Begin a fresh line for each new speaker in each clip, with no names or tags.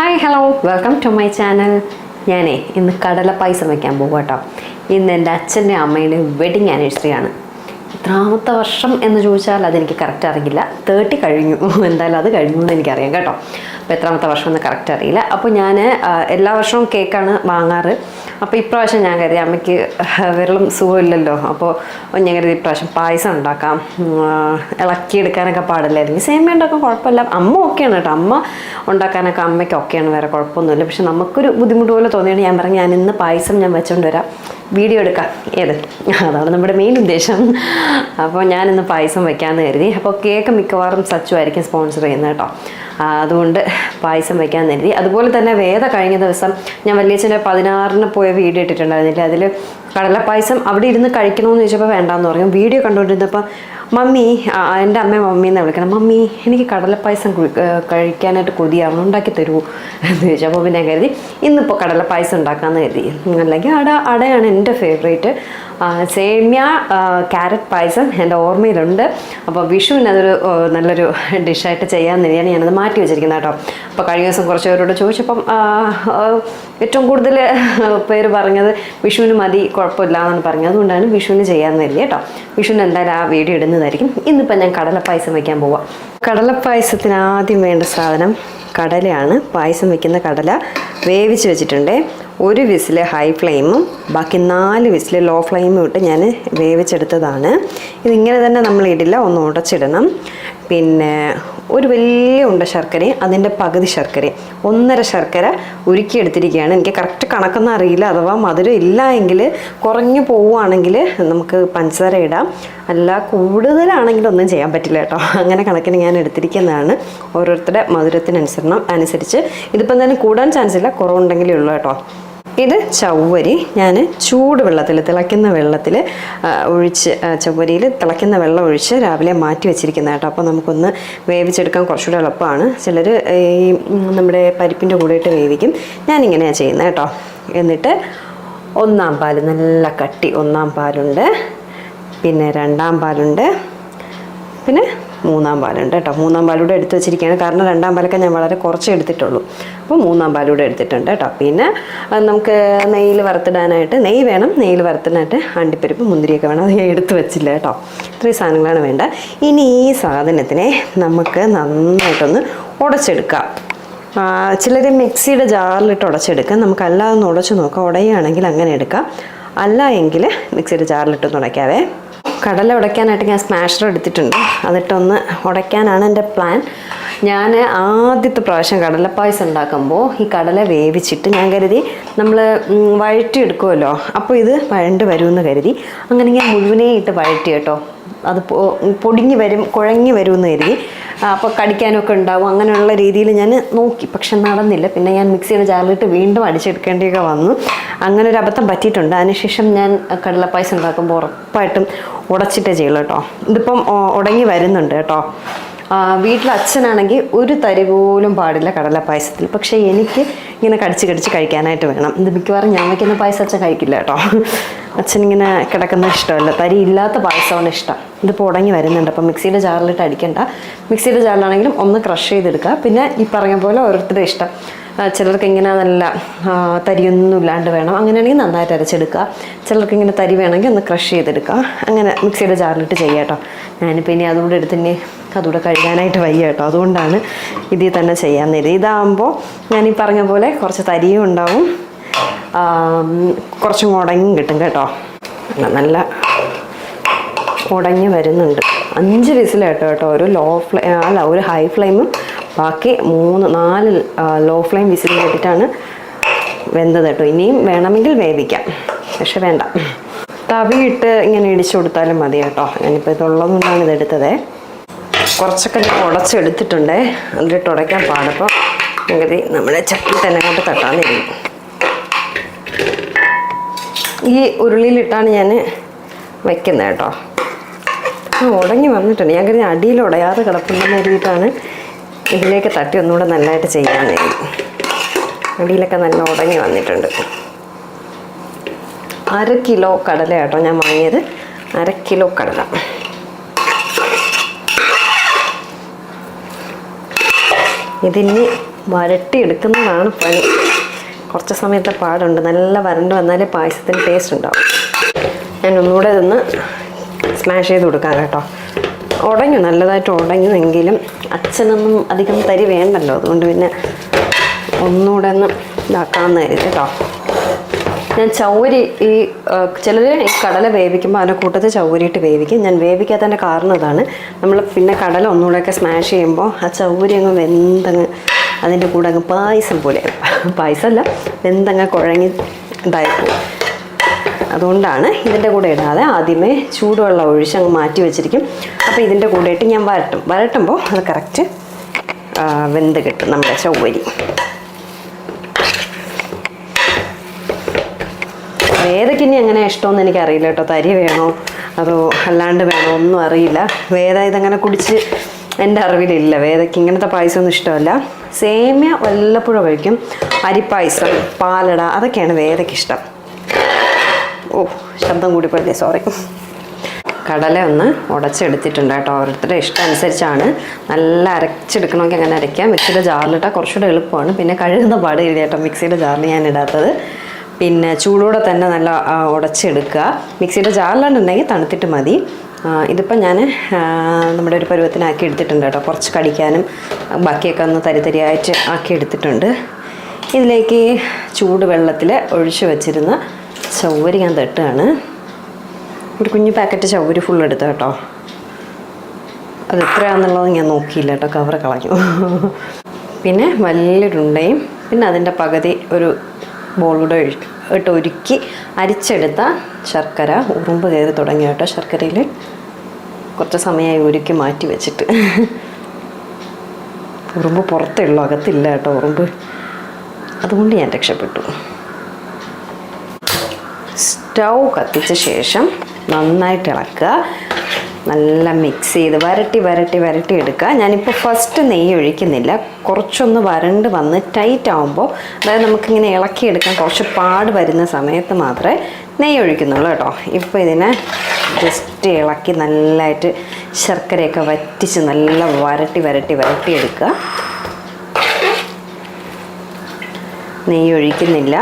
Hi hello welcome to my channel ഞാനേ ഇന്ന് കടല പായസം വയ്ക്കാൻ പോകും കേട്ടോ ഇന്ന് എന്റെ അച്ഛന്റെ അമ്മയുടെ വെഡിങ് ആനിവേഴ്സറി ആണ്. എത്രാമത്തെ വർഷം എന്ന് ചോദിച്ചാൽ അതെനിക്ക് കറക്റ്റ് അറിയില്ല. തേർട്ടി കഴിഞ്ഞു. എന്തായാലും അത് കഴിഞ്ഞു എന്ന് എനിക്കറിയാം കേട്ടോ. അപ്പോൾ എത്രാമത്തെ വർഷം എന്ന് കറക്റ്റ് അറിയില്ല അപ്പോൾ ഞാൻ എല്ലാ വർഷവും കേക്കാണ് വാങ്ങാറ്. അപ്പോൾ ഇപ്രാവശ്യം ഞാൻ കരുതി അമ്മയ്ക്ക് വിരളും സുഖമില്ലല്ലോ. അപ്പോൾ ഞാൻ കരുതി ഇപ്രാവശ്യം പായസം ഉണ്ടാക്കാം. ഇളക്കി എടുക്കാനൊക്കെ പാടില്ലായിരുന്നു. സേമിയ ഉണ്ടാക്കാൻ കുഴപ്പമില്ല. അമ്മ ഓക്കെയാണ് കേട്ടോ. അമ്മ ഉണ്ടാക്കാനൊക്കെ അമ്മയ്ക്ക് ഓക്കെയാണ് വേറെ കുഴപ്പമൊന്നുമില്ല. പക്ഷെ നമുക്കൊരു ബുദ്ധിമുട്ട് പോലെ തോന്നിയാണ്. ഞാൻ പറഞ്ഞു ഞാൻ ഇന്ന് പായസം ഞാൻ വെച്ചുകൊണ്ട് വരാം. വീഡിയോ എടുക്കാം. ഏത്? അതാണ് നമ്മുടെ മെയിൻ ഉദ്ദേശം. അപ്പോൾ ഞാനിന്ന് പായസം വെക്കാമെന്ന് കരുതി. അപ്പോൾ കേക്ക് മിക്കവാറും സച്ചു ആയിരിക്കും സ്പോൺസർ ചെയ്യുന്നത് കേട്ടോ. അതുകൊണ്ട് പായസം വയ്ക്കാൻ കരുതി. അതുപോലെ തന്നെ വേദ കഴിഞ്ഞ ദിവസം ഞാൻ വലിയച്ഛന്റെ പതിനാറിന് പോയ വീഡിയോ ഇട്ടിട്ടുണ്ടായിരുന്നില്ല? അതിൽ കടലപ്പായസം അവിടെ ഇരുന്ന് കഴിക്കണമെന്ന് ചോദിച്ചപ്പോൾ വേണ്ടാന്ന് പറഞ്ഞു. വീഡിയോ കണ്ടുകൊണ്ടിരുന്നപ്പോൾ മമ്മി എന്റെ അമ്മ മമ്മി എന്ന് വിളിക്കണം? മമ്മി എനിക്ക് കടലപ്പായസം കഴിക്കാനായിട്ട് കൊതിയാണ് ഉണ്ടാക്കി തരുമോ എന്ന് ചോദിച്ചപ്പോൾ പിന്നെ കരുതി ഇന്നിപ്പോൾ കടലപ്പായസം ഉണ്ടാക്കാമെന്ന് കരുതി. അല്ലെങ്കിൽ അട അടയാണ് എന്റെ ഫേവറേറ്റ് സേമ്യ ക്യാരറ്റ് പായസം എന്റെ ഓർമ്മയിലുണ്ട്. അപ്പോൾ വിഷുവിന് അതൊരു നല്ലൊരു ഡിഷായിട്ട് ചെയ്യാമെന്ന് തന്നെയാണ് ഞാനത് മാറ്റി വെച്ചിരിക്കുന്നത് കേട്ടോ. അപ്പോൾ കഴിഞ്ഞ ദിവസം കുറച്ച് പേരോട് ചോദിച്ചപ്പം ഏറ്റവും കൂടുതൽ പേര് പറഞ്ഞത് വിഷുവിന് മതി കുഴപ്പമില്ല എന്നാണ് പറഞ്ഞത്. അതുകൊണ്ടാണ് വിഷുവിന് ചെയ്യാമെന്ന് കരുതി കേട്ടോ. വിഷുവിന് എന്തായാലും ആ വീഡിയോ ഇടുന്നതായിരിക്കും. ഇന്നിപ്പോൾ ഞാൻ കടലപ്പായസം വയ്ക്കാൻ പോവാം. കടലപ്പായസത്തിന് ആദ്യം വേണ്ട സാധനം കടലയാണ്. പായസം വെക്കുന്ന കടല വേവിച്ച് വെച്ചിട്ടുണ്ട്. ഒരു വിസിൽ ഹൈ ഫ്ലെയിമും ബാക്കി നാല് വിസിൽ ലോ ഫ്ലെയിമും ഇട്ട് ഞാൻ വേവിച്ചെടുത്തതാണ്. ഇതിങ്ങനെ തന്നെ നമ്മൾ ഇടില്ല ഒന്ന് ഉടച്ചിടണം. പിന്നെ ഒരു വലിയ ഉണ്ട ശർക്കരയും അതിന്റെ പകുതി ശർക്കരയും ഒന്നര ശർക്കര ഉരുക്കിയെടുത്തിരിക്കുകയാണ്. എനിക്ക് കറക്റ്റ് കണക്കൊന്നും അറിയില്ല അഥവാ മധുരം ഇല്ല എങ്കിൽ കുറഞ്ഞു പോവുകയാണെങ്കിൽ നമുക്ക് പഞ്ചസാര ഇടാം. അല്ല കൂടുതലാണെങ്കിൽ ഒന്നും ചെയ്യാൻ പറ്റില്ല കേട്ടോ. അങ്ങനെ കണക്കിന് ഞാൻ എടുത്തിരിക്കുന്നതാണ്. ഓരോരുത്തരുടെ മധുരത്തിനനുസരണം അനുസരിച്ച്. ഇതിപ്പം തന്നെ കൂടാൻ ചാൻസ് ഇല്ല കുറവുണ്ടെങ്കിലേ ഉള്ളൂ കേട്ടോ. ഇത് ചവ്വരി. ഞാൻ ചൂട് വെള്ളത്തിൽ തിളയ്ക്കുന്ന വെള്ളത്തിൽ ഒഴിച്ച് ചവ്വരിയിൽ തിളയ്ക്കുന്ന വെള്ളം ഒഴിച്ച് രാവിലെ മാറ്റി വെച്ചിരിക്കുന്ന കേട്ടോ. അപ്പോൾ നമുക്കൊന്ന് വേവിച്ചെടുക്കാൻ കുറച്ചുകൂടെ എളുപ്പമാണ്. ചിലർ ഈ നമ്മുടെ പരിപ്പിന്റെ കൂടെയിട്ട് വേവിക്കും. ഞാനിങ്ങനെയാണ് ചെയ്യുന്നത് കേട്ടോ. എന്നിട്ട് ഒന്നാം പാൽ നല്ല കട്ടി ഒന്നാം പാലുണ്ട്. പിന്നെ രണ്ടാം പാലുണ്ട്. പിന്നെ മൂന്നാം പാലുണ്ട് കേട്ടോ. മൂന്നാം പാലൂടെ എടുത്ത് വെച്ചിരിക്കുകയാണ്. കാരണം രണ്ടാം പാലൊക്കെ ഞാൻ വളരെ കുറച്ച് എടുത്തിട്ടുള്ളൂ. അപ്പോൾ മൂന്നാം പാലൂടെ എടുത്തിട്ടുണ്ട് കേട്ടോ. പിന്നെ നമുക്ക് നെയ്യിൽ വറുത്തിടാനായിട്ട് നെയ്യ് വേണം. നെയ്യിൽ വറുത്തിടാനായിട്ട് അണ്ടിപ്പരിപ്പ് മുന്തിരിയൊക്കെ വേണം. അത് എടുത്ത് വെച്ചില്ല കേട്ടോ. ഇത്രയും സാധനങ്ങളാണ് വേണ്ട ഇനി ഈ സാധനത്തിനെ നമുക്ക് നന്നായിട്ടൊന്ന് ഉടച്ചെടുക്കാം. ചിലർ മിക്സിയുടെ ജാറിലിട്ട് ഉടച്ചെടുക്കാം. നമുക്ക് അല്ലാതെ ഒന്ന് ഉടച്ച് നോക്കാം. ഉടയുകയാണെങ്കിൽ അങ്ങനെ എടുക്കാം. അല്ല എങ്കിൽ മിക്സിയുടെ ജാറിലിട്ട് ഉടയ്ക്കാവേ. കടല ഉടയ്ക്കാനായിട്ട് ഞാൻ സ്മാഷർ എടുത്തിട്ടുണ്ട്. അതിട്ടൊന്ന് ഉടയ്ക്കാനാണ് എന്റെ പ്ലാൻ ഞാൻ ആദ്യത്തെ പ്രാവശ്യം കടലപ്പായസം ഉണ്ടാക്കുമ്പോൾ ഈ കടല വേവിച്ചിട്ട് ഞാൻ കരുതി നമ്മൾ വഴറ്റി എടുക്കുമല്ലോ അപ്പോൾ ഇത് വഴണ്ട് വരുമെന്ന് കരുതി. അങ്ങനെ ഞാൻ മുഴുവനേ ഇട്ട് വഴറ്റി കേട്ടോ. അത് പൊടിഞ്ഞ് വരും കുഴങ്ങി വരുമെന്ന് കരുതി. അപ്പോൾ കടിക്കാനൊക്കെ ഉണ്ടാവും. അങ്ങനെയുള്ള രീതിയിൽ ഞാൻ നോക്കി. പക്ഷെ നടന്നില്ല. പിന്നെ ഞാൻ മിക്സിയുടെ ജാറിലിട്ട് വീണ്ടും അടിച്ചെടുക്കേണ്ടിയൊക്കെ വന്നു. അങ്ങനെ ഒരു അബദ്ധം പറ്റിയിട്ടുണ്ട്. അതിനുശേഷം ഞാൻ കടലപ്പായസം ഉണ്ടാക്കുമ്പോൾ ഉറപ്പായിട്ടും ഉടച്ചിട്ടേ ചെയ്യുള്ളൂ കേട്ടോ. ഇതിപ്പം ഉടങ്ങി വരുന്നുണ്ട് കേട്ടോ. വീട്ടിൽ അച്ഛനാണെങ്കിൽ ഒരു തരി പോലും പാടില്ല കടല പായസത്തിൽ പക്ഷേ എനിക്ക് ഇങ്ങനെ കടിച്ച് കടിച്ച് കഴിക്കാനായിട്ട് വേണം. ഇത് മിക്കവാറും ഞാൻ വയ്ക്കുന്ന പായസം അച്ഛൻ കഴിക്കില്ല കേട്ടോ. അച്ഛനിങ്ങനെ കിടക്കുന്ന ഇഷ്ടമല്ല. തരി ഇല്ലാത്ത പായസമാണ് ഇഷ്ടം. ഇതിപ്പോൾ ഉടങ്ങി വരുന്നുണ്ട്. അപ്പം മിക്സിയുടെ ജാറിലിട്ട് അടിക്കണ്ട. മിക്സിയുടെ ജാറിലാണെങ്കിലും ഒന്ന് ക്രഷ് ചെയ്തെടുക്കുക. പിന്നെ ഈ പറഞ്ഞ പോലെ ഓരോരുത്തരുടെ ഇഷ്ടം. ചിലർക്ക് ഇങ്ങനെ നല്ല തരിയൊന്നും ഇല്ലാണ്ട് വേണം. അങ്ങനെയാണെങ്കിൽ നന്നായിട്ട് അരച്ചെടുക്കുക. ചിലർക്ക് ഇങ്ങനെ തരി വേണമെങ്കിൽ ഒന്ന് ക്രഷ് ചെയ്തെടുക്കുക. അങ്ങനെ മിക്സിയുടെ ജാറിലിട്ട് ചെയ്യുക കേട്ടോ. ഞാനിപ്പോൾ ഇനി അതുകൂടെ എടുത്ത് ഇനി അതുകൂടെ കഴുകാനായിട്ട് വയ്യ കേട്ടോ. അതുകൊണ്ടാണ് ഇതിൽ തന്നെ ചെയ്യാൻ നേരം ഇതാകുമ്പോൾ ഞാൻ ഈ പറഞ്ഞ പോലെ കുറച്ച് തരിയും ഉണ്ടാവും. കുറച്ച് മുടങ്ങും കിട്ടും കേട്ടോ. നല്ല ഉടഞ്ഞ് വരുന്നുണ്ട്. അഞ്ച് വിസിൽ കേട്ടോ കേട്ടോ. ഒരു ലോ ഫ്ലെയിം അല്ല ഒരു ഹൈ ഫ്ലെയിമും ബാക്കി മൂന്ന് നാല് ലോ ഫ്ലെയിം വിസിൽ കേട്ടിട്ടാണ് വെന്തത് കേട്ടോ. ഇനിയും വേണമെങ്കിൽ വേവിക്കാം. പക്ഷെ വേണ്ട. തവിയിട്ട് ഇങ്ങനെ ഇടിച്ചു കൊടുത്താലും മതി കേട്ടോ. ഞാനിപ്പോൾ ഇതുള്ളതുകൊണ്ടാണ് ഇതെടുത്തത് കുറച്ചൊക്കെ ഉടച്ചെടുത്തിട്ടുണ്ട്. അതിലിട്ട് ഉടയ്ക്കാൻ പാടപ്പോൾ ഇങ്ങനെ നമ്മുടെ ചട്ടി തന്നെ അങ്ങോട്ട് തട്ടാന്നിരിക്കും ഈ ഉരുളിയിലിട്ടാണ് ഞാൻ വെക്കുന്നത് കേട്ടോ. ഉടങ്ങി വന്നിട്ടുണ്ട്. ഞാൻ കരുതി അടിയിൽ ഉടയാതെ കിടപ്പുണ്ടെന്ന് കരുതിയിട്ടാണ് ഇതിലേക്ക് തട്ടി ഒന്നുകൂടെ നല്ലതായിട്ട് ചെയ്യാൻ അടിയിലൊക്കെ നല്ല ഉടങ്ങി വന്നിട്ടുണ്ട്. അര കിലോ കടല കേട്ടോ ഞാൻ വാങ്ങിയത്. അര കിലോ കടല. ഇതിന് വരട്ടിയെടുക്കുന്നതാണ് പണി. കുറച്ച് സമയത്തെ പാടുണ്ട്. നല്ല വരണ്ട് വന്നാലേ പായസത്തിന് ടേസ്റ്റ് ഉണ്ടാവും. ഞാൻ ഒന്നുകൂടെ ഇതൊന്ന് സ്മാഷ് ചെയ്ത് കൊടുക്കാം കേട്ടോ. ഉടഞ്ഞു നല്ലതായിട്ട് ഉടഞ്ഞുവെങ്കിലും അച്ഛനൊന്നും അധികം തരി വേണ്ടല്ലോ. അതുകൊണ്ട് പിന്നെ ഒന്നുകൂടെ ഒന്ന് ഇതാക്കാമെന്ന് കരുതി കേട്ടോ. ഞാൻ ചൗരി ഈ ചിലർ ഈ കടല വേവിക്കുമ്പോൾ അതിന്റെ കൂട്ടത്തിൽ ചൗരിയിട്ട് വേവിക്കും. ഞാൻ വേവിക്കാത്തതിന്റെ കാരണം അതാണ്. നമ്മൾ പിന്നെ കടല ഒന്നുകൂടെയൊക്കെ സ്മാഷ് ചെയ്യുമ്പോൾ ആ ചൗരി അങ്ങ് വെന്തങ്ങ് അതിന്റെ കൂടെ അങ്ങ് പായസം പോലെ. പായസമല്ല വെന്തങ്ങ് കുഴങ്ങി ഇതായിപ്പോവും. അതുകൊണ്ടാണ് ഇതിന്റെ കൂടെ ഇടാതെ ആദ്യമേ ചൂടുവെള്ളം ഒഴിച്ച് അങ്ങ് മാറ്റി വെച്ചിരിക്കും. അപ്പോൾ ഇതിന്റെ കൂടെയിട്ട് ഞാൻ വരട്ടും. വരട്ടുമ്പോൾ അത് കറക്റ്റ് വെന്ത് കിട്ടും നമ്മുടെ ചൊവ്വരി. വേദയ്ക്ക് ഇനി എങ്ങനെ ഇഷ്ടമെന്ന് എനിക്കറിയില്ല കേട്ടോ. തരി വേണോ? അതോ അല്ലാണ്ട് വേണോ? ഒന്നും അറിയില്ല. വേദ ഇതങ്ങനെ കുടിച്ച് എന്റെ അറിവിലില്ല. വേദയ്ക്ക് ഇങ്ങനത്തെ പായസമൊന്നും ഇഷ്ടമല്ല. സേമിയ വല്ലപ്പോഴും കഴിക്കും. അരിപ്പായസം പാലട അതൊക്കെയാണ് വേദയ്ക്ക് ഇഷ്ടം. ഓ ശബ്ദം കൂടിപ്പോയല്ലേ സോറി കടല ഒന്ന് ഉടച്ചെടുത്തിട്ടുണ്ട് കേട്ടോ. ഓരോരുത്തരുടെ ഇഷ്ടം അനുസരിച്ചാണ്. നല്ല അരച്ചെടുക്കണമെങ്കിൽ അങ്ങനെ അരയ്ക്കാം. മിക്സിയുടെ ജാറിലിട്ടാൽ കുറച്ചുകൂടെ എളുപ്പമാണ്. പിന്നെ കഴുകുന്ന പാട് ഇല്ല കേട്ടോ മിക്സിയുടെ ജാറിൽ ഞാൻ ഇടാത്തത്. പിന്നെ ചൂടോടെ തന്നെ നല്ല ഉടച്ചെടുക്കുക. മിക്സിയുടെ ജാറിലാണ്ടുണ്ടെങ്കിൽ തണുത്തിട്ട് മതി. ഇതിപ്പം ഞാൻ നമ്മുടെ ഒരു പരുവത്തിനാക്കി എടുത്തിട്ടുണ്ട് കേട്ടോ. കുറച്ച് കടിക്കാനും ബാക്കിയൊക്കെ ഒന്ന് തരി തരിയായിട്ട് ആക്കി എടുത്തിട്ടുണ്ട്. ഇതിലേക്ക് ചൂട് വെള്ളത്തിൽ ഒഴിച്ചു വെച്ചിരുന്ന ചൗവരി ഞാൻ തട്ടുകയാണ് ഒരു കുഞ്ഞു പാക്കറ്റ് ചൗവരി ഫുൾ എടുത്ത കേട്ടോ. അത് എത്രയാണെന്നുള്ളത് ഞാൻ നോക്കിയില്ല കേട്ടോ കവർ കളഞ്ഞു. പിന്നെ വലിയൊരുണ്ടയും പിന്നെ അതിന്റെ പകുതി ഒരു ബോളൂടെ ഇട്ട് ഒരുക്കി അരിച്ചെടുത്ത ശർക്കര ഉറുമ്പ് കയറി തുടങ്ങി കേട്ടോ ശർക്കരയിൽ കുറച്ച് സമയമായി ഉരുക്കി മാറ്റി വെച്ചിട്ട്. ഉറുമ്പ് പുറത്തേ ഉള്ളൂ അകത്തില്ല കേട്ടോ ഉറുമ്പ്. അതുകൊണ്ട് ഞാൻ രക്ഷപ്പെട്ടു. സ്റ്റൗ കത്തിച്ച ശേഷം നന്നായിട്ട് ഇളക്കുക. നല്ല മിക്സ് ചെയ്ത് വരട്ടി വരട്ടി വരട്ടി എടുക്കുക. ഞാനിപ്പോൾ ഫസ്റ്റ് നെയ്യ് ഒഴിക്കുന്നില്ല. കുറച്ചൊന്ന് വരണ്ട് വന്ന് ടൈറ്റ് ആകുമ്പോൾ അതായത് നമുക്കിങ്ങനെ ഇളക്കിയെടുക്കാൻ കുറച്ച് പാട് വരുന്ന സമയത്ത് മാത്രമേ നെയ്യ് ഒഴിക്കുന്നുള്ളൂ കേട്ടോ. ഇപ്പോൾ ഇതിനെ ജസ്റ്റ് ഇളക്കി നല്ലതായിട്ട് ശർക്കരയൊക്കെ വറ്റിച്ച് നല്ല വരട്ടി വരട്ടി വരട്ടി എടുക്കുക. നെയ്യ് ഒഴിക്കുന്നില്ല.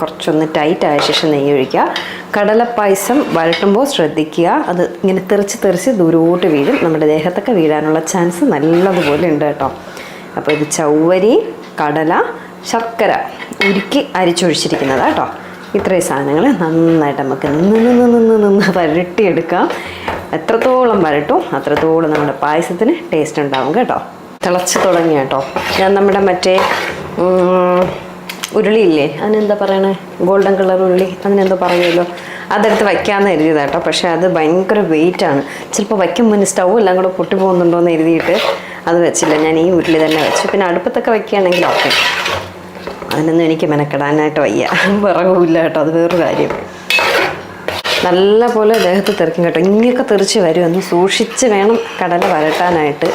കുറച്ചൊന്ന് ടൈറ്റ് ആയ ശേഷം നെയ്യ് ഒഴിക്കുക. കടലപ്പായസം വരട്ടുമ്പോൾ ശ്രദ്ധിക്കുക. അത് ഇങ്ങനെ തെറിച്ച് തെറിച്ച് ദൂരോട്ട് വീഴും. നമ്മുടെ ദേഹത്തൊക്കെ വീഴാനുള്ള ചാൻസ് നല്ലതുപോലെ ഉണ്ട് കേട്ടോ. അപ്പോൾ ഇത് ചൗവരി കടല ശർക്കര ഉരുക്കി അരിച്ചൊഴിച്ചിരിക്കുന്നതാണ് കേട്ടോ. ഇത്രയും സാധനങ്ങൾ നന്നായിട്ട് നമുക്ക് നിന്ന് നിന്ന് നിന്ന് വരട്ടിയെടുക്കാം. എത്രത്തോളം വരട്ടും അത്രത്തോളം നമ്മുടെ പായസത്തിന് ടേസ്റ്റ് ഉണ്ടാവും കേട്ടോ. തിളച്ച് തുടങ്ങി കേട്ടോ. ഞാൻ നമ്മുടെ മറ്റേ ഉരുളിയില്ലേ? അതിനെന്താ പറയണേ? ഗോൾഡൻ കളർ ഉരുളി അതിനെന്തോ പറയുമല്ലോ അതെടുത്ത് വയ്ക്കാമെന്ന് എഴുതിയതാ കേട്ടോ. പക്ഷേ അത് ഭയങ്കര വെയിറ്റാണ് ചിലപ്പോൾ വയ്ക്കും മുന്നേ സ്റ്റൗ എല്ലാം കൂടെ പൊട്ടി പോകുന്നുണ്ടോ എന്ന് എഴുതിയിട്ട് അത് വെച്ചില്ല. ഞാൻ ഈ ഉരുളി തന്നെ വെച്ചു. പിന്നെ അടുപ്പത്തൊക്കെ വയ്ക്കുകയാണെങ്കിൽ ഓക്കെ അതിനൊന്നും എനിക്ക് മെനക്കെടാനായിട്ട് വയ്യ. വിറകുമില്ല കേട്ടോ. അത് വേറൊരു കാര്യം. നല്ല പോലെ ദേഹത്ത് തെറിക്കും കേട്ടോ. ഇങ്ങനെയൊക്കെ തെറിച്ച് വരുമെന്ന് സൂക്ഷിച്ച് വേണം കടല വരട്ടാനായിട്ട്.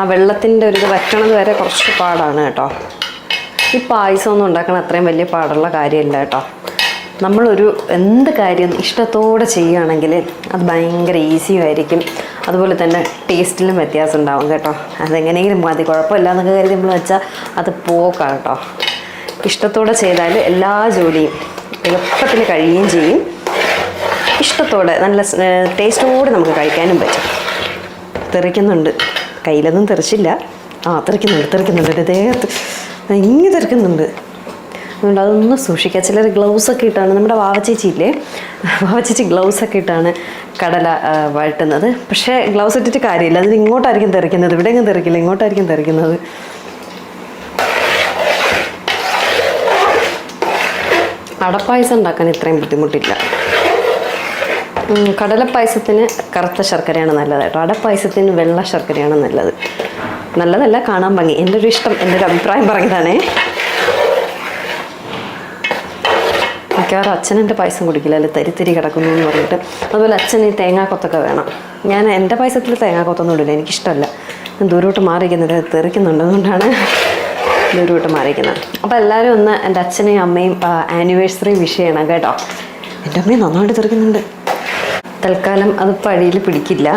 ആ വെള്ളത്തിന്റെ ഒരു ഇത് വറ്റണത് വരെ കുറച്ച് പാടാണ് കേട്ടോ. ഈ പായസം ഒന്നും ഉണ്ടാക്കണ അത്രയും വലിയ പാടുള്ള കാര്യമില്ല കേട്ടോ. നമ്മളൊരു എന്ത് കാര്യം ഇഷ്ടത്തോടെ ചെയ്യുകയാണെങ്കിൽ അത് ഭയങ്കര ഈസിയും ആയിരിക്കും. അതുപോലെ തന്നെ ടേസ്റ്റിലും വ്യത്യാസം ഉണ്ടാവും കേട്ടോ. അതെങ്ങനെയെങ്കിലും മതി. കുഴപ്പമില്ല എന്നൊക്കെ കരുതി നമ്മൾ വെച്ചാൽ അത് പോക്കാണ് കേട്ടോ. ഇഷ്ടത്തോടെ ചെയ്താൽ എല്ലാ ജോലിയും എളുപ്പത്തിൽ കഴിയുകയും ചെയ്യും. ഇഷ്ടത്തോടെ നല്ല ടേസ്റ്റോടെ നമുക്ക് കഴിക്കാനും പറ്റും. തെറിക്കുന്നുണ്ട്. കയ്യിലൊന്നും തെറിച്ചില്ല. ആ തെറിക്കുന്നുണ്ട് തെറിക്കുന്നുണ്ട്. ദേഹത്ത് ഇങ്ങനെ തീർക്കുന്നുണ്ട്. അതുകൊണ്ട് അതൊന്ന് സൂക്ഷിക്കുക. ചിലർ ഗ്ലൗസ് ഒക്കെ ഇട്ടാണ്. നമ്മുടെ വാവച്ചേച്ചി ഇല്ലേ? വാവച്ചേച്ചി ഗ്ലൗസ് ഒക്കെ ഇട്ടാണ് കടല വഴട്ടുന്നത്. പക്ഷേ ഗ്ലൗസ് ഇട്ടിട്ട് കാര്യമില്ല. അതിന് ഇങ്ങോട്ടായിരിക്കും തെറിക്കുന്നത്. ഇവിടെ എങ്ങും തെറിക്കില്ല. ഇങ്ങോട്ടായിരിക്കും തെറിക്കുന്നത്. അടപ്പായസം ഉണ്ടാക്കാൻ ഇത്രയും ബുദ്ധിമുട്ടില്ല. കടലപ്പായസത്തിന് കറുത്ത ശർക്കരയാണ് നല്ലത് കേട്ടോ. അടപ്പായസത്തിന് വെള്ള ശർക്കരയാണ് നല്ലത്. നല്ലതല്ല കാണാൻ ഭംഗി. എന്റെ ഒരു ഇഷ്ടം എന്റെ ഒരു അഭിപ്രായം പറഞ്ഞതാണേ മിക്കവാറും അച്ഛൻ എന്റെ പായസം കുടിക്കില്ല അല്ലെ? തരിത്തിരി തരി കിടക്കുന്നു എന്ന് പറഞ്ഞിട്ട്. അതുപോലെ അച്ഛൻ ഈ തേങ്ങാക്കൊത്തൊക്കെ വേണം. ഞാൻ എന്റെ പായസത്തിൽ തേങ്ങാക്കൊത്തൊന്നും ഇടില്ല എനിക്കിഷ്ടമല്ല ഞാൻ ദൂരോട്ട് മാറിയിരിക്കുന്നത് തെറിക്കുന്നുണ്ട് അതുകൊണ്ടാണ് ദൂരോട്ട് മാറിയിരിക്കുന്നത്. അപ്പോൾ എല്ലാവരും ഒന്ന് എന്റെ അച്ഛനെയും അമ്മയും ആനിവേഴ്സറി വിഷ് ചെയ്യണം കേട്ടോ. എന്റെ അമ്മയും നന്നായിട്ട് തെറിക്കുന്നുണ്ട്. തൽക്കാലം അത് പഴിയിൽ പിടിക്കില്ല.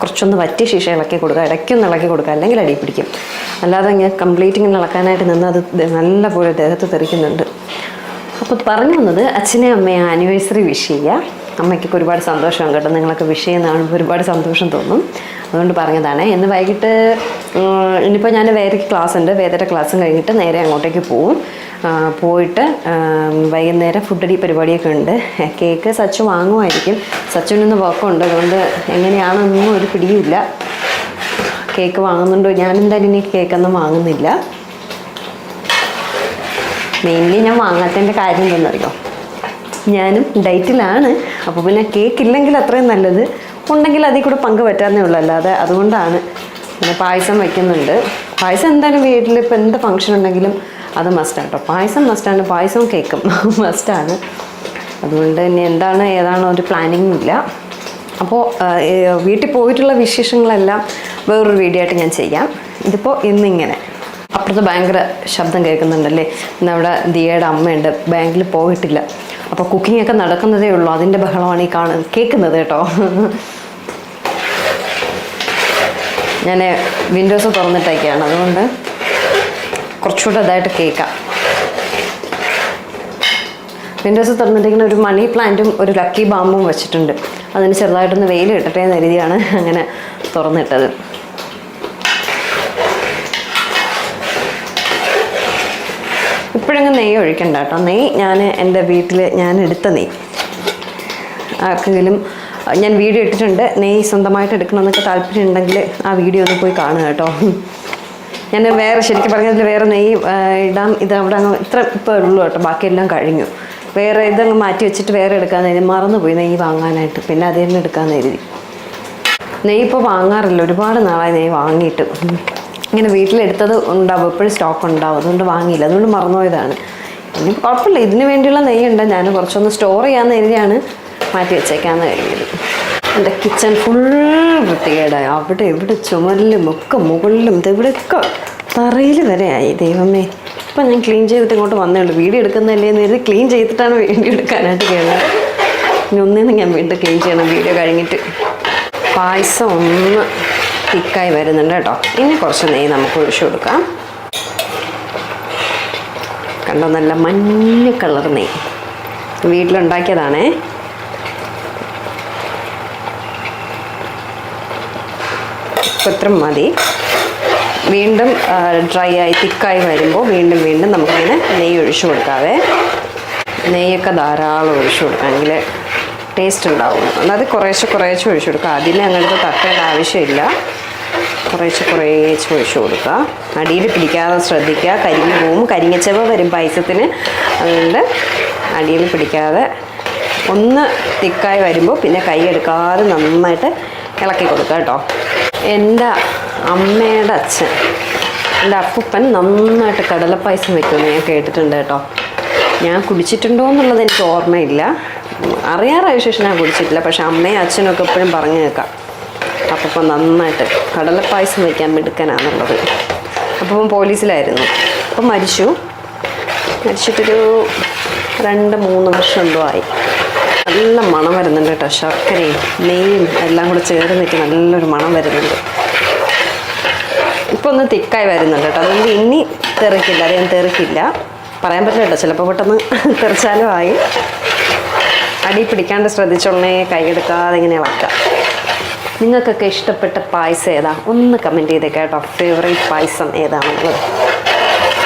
കുറച്ചൊന്ന് വറ്റിയ ശേഷം ഇളക്കി കൊടുക്കുക. ഇടയ്ക്കൊന്ന് ഇളക്കി കൊടുക്കുക. അല്ലെങ്കിൽ അടി പിടിക്കും. അല്ലാതെ ഇങ്ങനെ കംപ്ലീറ്റ് ഇങ്ങനെ ഇളക്കാനായിട്ട് നിന്ന് അത് നല്ലപോലെ ദേഹത്ത് തെറിക്കുന്നുണ്ട്. അപ്പോൾ പറഞ്ഞു വന്നത് അച്ഛനെ അമ്മയെ ആനിവേഴ്സറി വിഷ് ചെയ്യുക. അമ്മയ്ക്കൊക്കെ ഒരുപാട് സന്തോഷം കേട്ടോ. നിങ്ങളൊക്കെ വിഷ് ചെയ്യുന്ന കാണുമ്പോൾ ഒരുപാട് സന്തോഷം തോന്നും. അതുകൊണ്ട് പറഞ്ഞതാണ്. ഇന്ന് വൈകിട്ട് ഇനിയിപ്പോൾ ഞാൻ വേറെ ക്ലാസ് ഉണ്ട്. വേദയുടെ ക്ലാസ്സും കഴിഞ്ഞിട്ട് നേരെ അങ്ങോട്ടേക്ക് പോവും. പോയിട്ട് വൈകുന്നേരം വൈകുന്നേരം ഫുഡടി പരിപാടിയൊക്കെ ഉണ്ട്. കേക്ക് സച്ചു വാങ്ങുമായിരിക്കും. സച്ചുവിനൊന്ന് വർക്കുണ്ട് അതുകൊണ്ട് എങ്ങനെയാണെന്നൊന്നും ഒരു പിടിയുമില്ല കേക്ക് വാങ്ങുന്നുണ്ടോ? ഞാനെന്തായാലും ഇനി കേക്കൊന്നും വാങ്ങുന്നില്ല. മെയിൻലി ഞാൻ വാങ്ങാത്തതിന്റെ കാര്യം എന്തെന്നറിയോ ഞാനും ഡയറ്റിലാണ് അപ്പോൾ പിന്നെ കേക്ക് ഇല്ലെങ്കിൽ അത്രയും നല്ലത്. ഉണ്ടെങ്കിൽ അതിൽ കൂടെ പങ്ക് പറ്റാന്നേ ഉള്ളൂ. അല്ലാതെ അതുകൊണ്ടാണ് പിന്നെ പായസം വയ്ക്കുന്നുണ്ട് പായസം എന്തായാലും വീട്ടിൽ ഇപ്പോൾ എന്ത് ഫംഗ്ഷൻ ഉണ്ടെങ്കിലും അത് മസ്റ്റാണ് കേട്ടോ പായസം മസ്റ്റാണ് പായസവും കേക്കും. മസ്റ്റാണ് അതുകൊണ്ട് ഇനി എന്താണ് ഏതാണ് ഒരു പ്ലാനിങ് ഇല്ല. അപ്പോൾ വീട്ടിൽ പോയിട്ടുള്ള വിശേഷങ്ങളെല്ലാം വേറൊരു വീഡിയോ ആയിട്ട് ഞാൻ ചെയ്യാം. ഇതിപ്പോൾ ഇന്നിങ്ങനെ. അപ്പുറത്ത് ഭയങ്കര ശബ്ദം കേൾക്കുന്നുണ്ടല്ലേ? ഇന്ന് അവിടെ ദിയയുടെ അമ്മയുണ്ട്. ബാങ്കിൽ പോയിട്ടില്ല. അപ്പോൾ കുക്കിംഗ് ഒക്കെ നടക്കുന്നതേ ഉള്ളൂ. അതിന്റെ ബഹളമാണ് ഈ കാണുന്നത്. കേൾക്കുന്നത് കേട്ടോ. ഞാൻ വിൻഡോസ് തുറന്നിട്ടൊക്കെയാണ് അതുകൊണ്ട് കുറച്ചുകൂടെ ഇതായിട്ട് കേൾക്കാം. വിൻഡോസ് തുറന്നിട്ടിങ്ങനെ ഒരു മണി പ്ലാന്റും ഒരു ലക്കി ബാമ്പും വെച്ചിട്ടുണ്ട്. അതിന് ചെറുതായിട്ടൊന്ന് വെയിൽ കിട്ടട്ടെ എന്ന് കരുതിയാണ് അങ്ങനെ തുറന്നിട്ടത്. ഇപ്പോഴങ്ങ് നെയ്യ് ഒഴിക്കണ്ട കേട്ടോ. നെയ്യ് ഞാൻ എന്റെ വീട്ടിൽ ഞാൻ എടുത്ത നെയ്യ്. ആർക്കെങ്കിലും ഞാൻ വീഡിയോ ഇട്ടിട്ടുണ്ട്. നെയ്യ് സ്വന്തമായിട്ട് എടുക്കണമെന്നൊക്കെ താല്പര്യം ഉണ്ടെങ്കിൽ ആ വീഡിയോ ഒന്ന് പോയി കാണുക കേട്ടോ. ഞാൻ വേറെ ശരിക്കും പറഞ്ഞതിൽ വേറെ നെയ്യ് ഇടാം. ഇത് അവിടെ അങ്ങ് ഇത്ര ഇപ്പോൾ ഉള്ളൂ കേട്ടോ. ബാക്കിയെല്ലാം കഴിഞ്ഞു. വേറെ ഇതങ്ങ് മാറ്റി വെച്ചിട്ട് വേറെ എടുക്കാൻ നേരി മറന്നുപോയി നെയ്യ് വാങ്ങാനായിട്ട്. പിന്നെ അതിൽ തന്നെ എടുക്കാൻ നേരി. നെയ്യ് ഇപ്പോൾ വാങ്ങാറില്ല. ഒരുപാട് നാളായി നെയ്യ് വാങ്ങിയിട്ട്. ഇങ്ങനെ വീട്ടിലെടുത്തത് ഉണ്ടാവും. എപ്പോഴും സ്റ്റോക്ക് ഉണ്ടാവും. അതുകൊണ്ട് വാങ്ങിയില്ല. അതുകൊണ്ട് മറന്നുപോയതാണ്. ഇനി കുഴപ്പമില്ല. ഇതിന് വേണ്ടിയുള്ള നെയ്യുണ്ട്. ഞാൻ കുറച്ചൊന്ന് സ്റ്റോർ ചെയ്യാമെന്ന് കരുതിയാണ് മാറ്റി വെച്ചേക്കാന്ന് കഴിഞ്ഞത് എന്റെ കിച്ചൺ ഫുൾ വൃത്തികേടായി. അവിടെ എവിടെ ചുമലിലും ഒക്കെ മുകളിലും ഇതെവിടെയൊക്കെ തറയിൽ വരെ ആയി. ദൈവമേ. ഇപ്പം ഞാൻ ക്ലീൻ ചെയ്തിട്ട് ഇങ്ങോട്ട് വന്നേ ഉള്ളൂ വീഡിയോ എടുക്കുന്നതല്ലേ എന്ന് കരുതി ക്ലീൻ ചെയ്തിട്ടാണ് വീഡിയോ എടുക്കാനായിട്ട് കയറുന്നത്. ഇനി ഒന്നേന്ന് ഞാൻ വീണ്ടും ക്ലീൻ ചെയ്യണം. വീഡിയോ കഴിഞ്ഞിട്ട്. പായസം ഒന്ന് തിക്കായി വരുന്നുണ്ട് കേട്ടോ. ഇനി കുറച്ച് നെയ്യ് നമുക്ക് ഒഴിച്ചു കൊടുക്കാം. കണ്ടോ നല്ല മഞ്ഞ കളർ നെയ്യ്. വീട്ടിലുണ്ടാക്കിയതാണേ. ഇത്ര മതി. വീണ്ടും ഡ്രൈ ആയി തിക്കായി വരുമ്പോൾ വീണ്ടും വീണ്ടും നമുക്കിങ്ങനെ നെയ്യ് ഒഴിച്ചു കൊടുക്കാവേ. നെയ്യൊക്കെ ധാരാളം ഒഴിച്ചു കൊടുക്കുകയാണെങ്കിൽ ടേസ്റ്റ് ഉണ്ടാവും. അത് കുറേശ്ശെ കുറേശ്ശെ ഒഴിച്ചു കൊടുക്കുക അതിൽ അങ്ങനത്തെ തട്ടേണ്ട ആവശ്യമില്ല. കുറേശ്ശെ കുറേശ്ശെ ഒഴിച്ചു കൊടുക്കുക അടിയിൽ പിടിക്കാതെ ശ്രദ്ധിക്കുക. കരിഞ്ഞു പോവും. കരിങ്ങച്ചവ വരും പായസത്തിന്. അതുകൊണ്ട് അടിയിൽ പിടിക്കാതെ ഒന്ന് തിക്കായി വരുമ്പോൾ പിന്നെ കൈ എടുക്കാതെ നന്നായിട്ട് ഇളക്കി കൊടുക്കുക കേട്ടോ. എന്റെ അമ്മയുടെ അച്ഛൻ എന്റെ അപ്പൂപ്പൻ നന്നായിട്ട് കടലപ്പായസം വെക്കുമെന്ന് ഞാൻ കേട്ടിട്ടുണ്ട് കേട്ടോ. ഞാൻ കുടിച്ചിട്ടുണ്ടോ എന്നുള്ളത് എനിക്ക് ഓർമ്മയില്ല. അറിയാറായ ശേഷം ഞാൻ കുടിച്ചിട്ടില്ല. പക്ഷെ അമ്മയും അച്ഛനും ഒക്കെ എപ്പോഴും പറഞ്ഞു കേൾക്കാം. അപ്പം നന്നായിട്ട് കടലപ്പായസം വയ്ക്കാൻ മിടുക്കനാണെന്നുള്ളത് അപ്പം പോലീസിലായിരുന്നു. അപ്പം മരിച്ചു. മരിച്ചിട്ടൊരു രണ്ട് മൂന്ന് വർഷം എന്തോ ആയി. നല്ല മണം വരുന്നുണ്ട് കേട്ടോ. ശർക്കരയും നെയ്യും എല്ലാം കൂടെ ചേർന്നിട്ട് നല്ലൊരു മണം വരുന്നുണ്ട്. ഇപ്പൊ ഒന്ന് തിക്കായി വരുന്നുണ്ട് കേട്ടോ. അതുകൊണ്ട് ഇനി തെറിക്കില്ല. അധികം തെറിക്കില്ല. പറയാൻ പറ്റില്ല ചിലപ്പോൾ പെട്ടെന്ന് തെറിച്ചാലും ആയി അടി പിടിക്കാണ്ട് ശ്രദ്ധിച്ചോളേ കൈയെടുക്കാതെ ഇങ്ങനെ ഇളക്കാം നിങ്ങൾക്കൊക്കെ ഇഷ്ടപ്പെട്ട പായസം ഏതാ? ഒന്ന് കമന്റ് ചെയ്തേക്കാം കേട്ടോ. ഫേവറേറ്റ് പായസം ഏതാണെന്നുള്ളത്.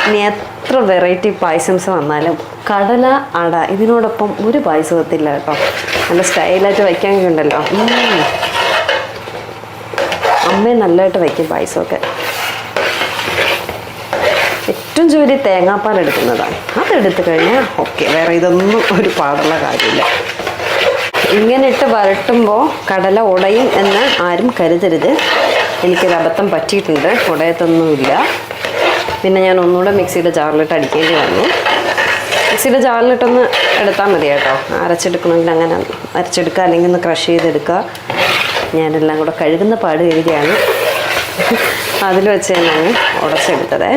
ഇനി എത്ര വെറൈറ്റി പായസംസ് വന്നാലും കടല അട ഇതിനോടൊപ്പം ഒരു പായസം എത്തില്ല കേട്ടോ. നല്ല സ്റ്റൈലായിട്ട് വയ്ക്കാൻ ഉണ്ടല്ലോ. അമ്മ നല്ലതായിട്ട് വയ്ക്കും പായസമൊക്കെ. ഏറ്റവും ജോലി തേങ്ങാപ്പാൽ എടുക്കുന്നതാണ്. അതെടുത്തു കഴിഞ്ഞാൽ ഓക്കെ വേറെ ഇതൊന്നും ഒരു പാടുള്ള കാര്യമില്ല. ഇങ്ങനെ ഇട്ട് വരട്ടുമ്പോൾ കടല ഉടയും എന്ന് ആരും കരുതരുത്. എനിക്കൊരു അബദ്ധം പറ്റിയിട്ടുണ്ട് ഉടയത്തൊന്നുമില്ല. പിന്നെ ഞാൻ ഒന്നുകൂടെ മിക്സിയുടെ ജാറിലിട്ട് അടിക്കേണ്ടി വന്നു. മിക്സിയുടെ ജാറിലിട്ടൊന്ന് എടുത്താൽ മതി കേട്ടോ. അരച്ചെടുക്കണമെങ്കിൽ അങ്ങനെ അരച്ചെടുക്കുക അല്ലെങ്കിൽ ഒന്ന് ക്രഷ് ചെയ്തെടുക്കുക. ഞാനെല്ലാം കൂടെ കഴുകുന്ന പാട് കഴുകിയാണ്. അതിൽ വെച്ച് തന്നെയാണ് ഉടച്ചെടുത്തതേ.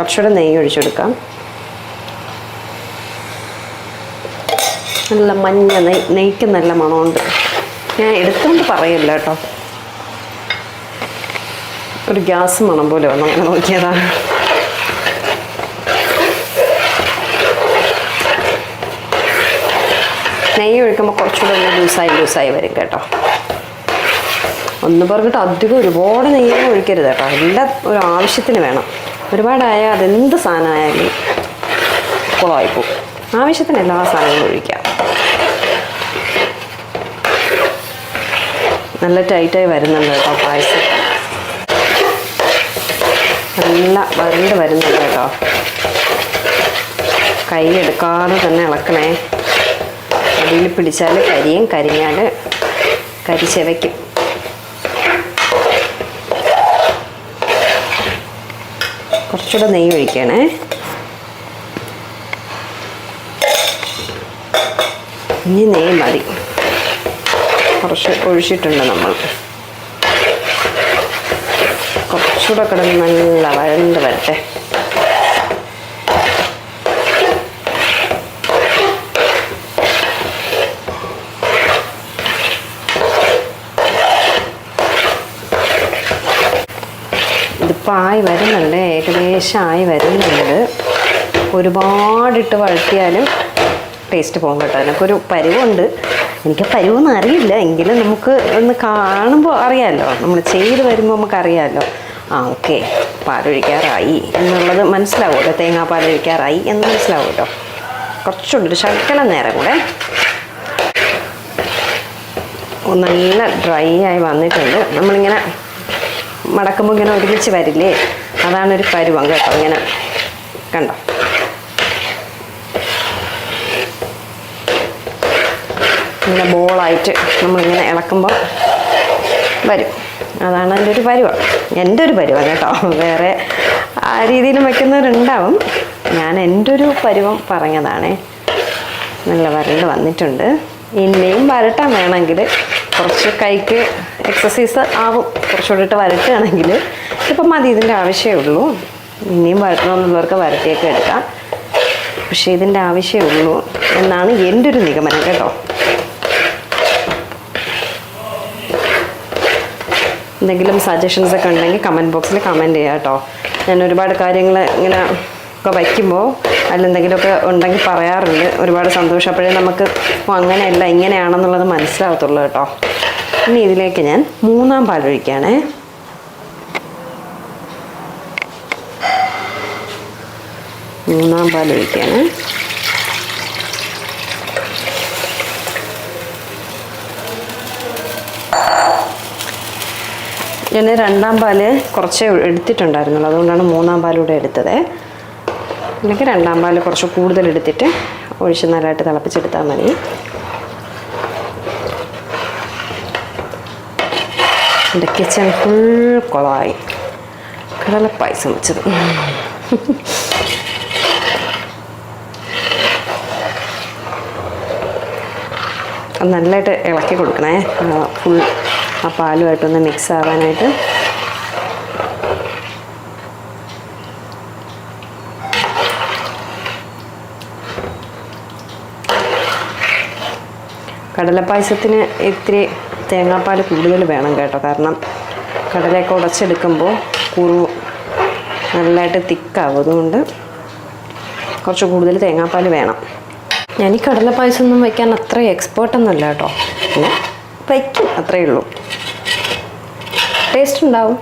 കുറച്ചുകൂടെ നെയ്യ് ഒഴിച്ചെടുക്കാം. നല്ല മഞ്ഞ നെയ് നെയ്ക്ക് നല്ല മണമുണ്ട്. ഞാൻ എടുത്തുകൊണ്ട് പറയില്ല കേട്ടോ. ഒരു ഗ്യാസ് മണം പോലെ വന്നു അങ്ങനെ നോക്കിയതാണ് നെയ്യ് ഒഴിക്കുമ്പോൾ കുറച്ചുകൂടെ ഒന്ന് ലൂസായി ലൂസായി വരും കേട്ടോ. ഒന്ന് പറഞ്ഞിട്ട് അധികം ഒരുപാട് നെയ്യ് ഒഴിക്കരുത് കേട്ടോ. എല്ലാം ഒരു ആവശ്യത്തിന് വേണം. ഒരുപാടായാൽ അതെന്ത് സാധനമായാലും കുളമായി പോകും ആവശ്യത്തിന് എല്ലാ സാധനങ്ങളും ഒഴിക്കാം. നല്ല ടൈറ്റായി വരുന്നുണ്ട് കേട്ടോ പായസം. നല്ല വരണ്ട് വരുന്നുണ്ട് കേട്ടോ. കൈ എടുക്കാതെ തന്നെ ഇളക്കണേ. അടിയിൽ പിടിച്ചാൽ കരിയും കരിഞ്ഞാൽ കരി ചെവയ്ക്കും കുറച്ചുകൂടെ നെയ്യ് ഒഴിക്കണേ. ഇനി നെയ്യ് മതി. കുറച്ച് ഒഴിച്ചിട്ടുണ്ട് നമ്മൾ. കുറച്ചുകൂടെ കിടന്ന് നല്ല വഴണ്ട് വരട്ടെ. ആയി വരുന്നുണ്ട് ഏകദേശം ആയി വരുന്നുണ്ട്. ഒരുപാടിട്ട് വഴറ്റിയാലും ടേസ്റ്റ് പോകും കേട്ടോ. എനിക്കൊരു പരുവുണ്ട്. എനിക്ക് പരിവൊന്നും അറിയില്ല. എങ്കിലും നമുക്ക് ഒന്ന് കാണുമ്പോൾ അറിയാമല്ലോ നമ്മൾ ചെയ്ത് വരുമ്പോൾ നമുക്ക് അറിയാമല്ലോ ആ ഓക്കെ പാലൊഴിക്കാറായി എന്നുള്ളത് മനസ്സിലാവുമല്ലോ തേങ്ങാ പാലൊഴിക്കാറായി എന്ന് മനസ്സിലാവും കേട്ടോ. കുറച്ചുണ്ട്. ശകലം നേരം കൂടെ. നല്ല ഡ്രൈ ആയി വന്നിട്ടുണ്ട്. നമ്മളിങ്ങനെ മടക്കുമ്പോൾ ഇങ്ങനെ ഒരുമിച്ച് വരില്ലേ? അതാണ് ഒരു പരുവം കേട്ടോ ഇങ്ങനെ. കണ്ടോ? ഇങ്ങനെ ബോളായിട്ട് നമ്മളിങ്ങനെ ഇളക്കുമ്പോൾ വരും. അതാണ് എന്റെ ഒരു പരുവം. എന്റെ ഒരു പരുവം കേട്ടോ. വേറെ ആ രീതിയിലും വെക്കുന്നവരുണ്ടാവും. ഞാൻ എന്റെ ഒരു പരുവം പറഞ്ഞതാണേ. നല്ല വരണ്ട് വന്നിട്ടുണ്ട്. ഇനിയും വരട്ടാൻ വേണമെങ്കിൽ കുറച്ച് കൈക്ക് എക്സസൈസ് ആവും. കുറച്ചുകൂടിയിട്ട് വരട്ടുകയാണെങ്കിൽ ഇപ്പം മതി ഇതിന്റെ ആവശ്യമേ ഉള്ളൂ. ഇനിയും വരട്ടണമെന്നുള്ളവർക്ക് വരട്ടിയൊക്കെ എടുക്കാം. പക്ഷേ ഇതിന്റെ ആവശ്യമേ ഉള്ളൂ എന്നാണ് എന്റെ ഒരു നിഗമനം കേട്ടോ. എന്തെങ്കിലും സജഷൻസ് ഒക്കെ ഉണ്ടെങ്കിൽ കമന്റ് ബോക്സിൽ കമന്റ് ചെയ്യാം കേട്ടോ. ഞാൻ ഒരുപാട് കാര്യങ്ങൾ ഇങ്ങനെ ഒക്കെ വയ്ക്കുമ്പോൾ അതിലെന്തെങ്കിലുമൊക്കെ ഉണ്ടെങ്കിൽ പറയാറുണ്ട്. ഒരുപാട് സന്തോഷം. അപ്പോഴേ നമുക്ക് അങ്ങനെയല്ല ഇങ്ങനെയാണെന്നുള്ളത് മനസ്സിലാവത്തുള്ളൂ കേട്ടോ. ഇനി ഇതിലേക്ക് ഞാൻ മൂന്നാം പാലൊഴിക്കുകയാണേ മൂന്നാം പാലൊഴിക്കുകയാണ് ഞാൻ രണ്ടാം പാൽ കുറച്ചേ എടുത്തിട്ടുണ്ടായിരുന്നുള്ളൂ. അതുകൊണ്ടാണ് മൂന്നാം പാലൂടെ എടുത്തത്. അല്ലെങ്കിൽ രണ്ടാം പാൽ കുറച്ച് കൂടുതൽ എടുത്തിട്ട് ഒഴിച്ച് നല്ലതായിട്ട് തിളപ്പിച്ചെടുത്താൽ മതി. എന്റെ കിച്ചൺ ഫുൾ കുളമായി കടലപ്പായസം വെച്ചത്. നല്ലതായിട്ട് ഇളക്കി കൊടുക്കണേ. ഫുൾ ആ പാലുമായിട്ടൊന്ന് മിക്സ് ആവാനായിട്ട് കടലപ്പായസത്തിന് ഇത്തിരി തേങ്ങാപ്പാൽ കൂടുതൽ വേണം കേട്ടോ. കാരണം കടലയൊക്കെ ഉടച്ചെടുക്കുമ്പോൾ കുറു നല്ലതായിട്ട് തിക്കാവും. അതുകൊണ്ട് കുറച്ച് കൂടുതൽ തേങ്ങാപ്പാൽ വേണം. ഞാൻ ഈ കടലപ്പായസം ഒന്നും വയ്ക്കാൻ അത്ര എക്സ്പേർട്ടൊന്നുമല്ല കേട്ടോ. പിന്നെ വയ്ക്കും അത്രയേ ഉള്ളൂ. ടേസ്റ്റ് ഉണ്ടാവും.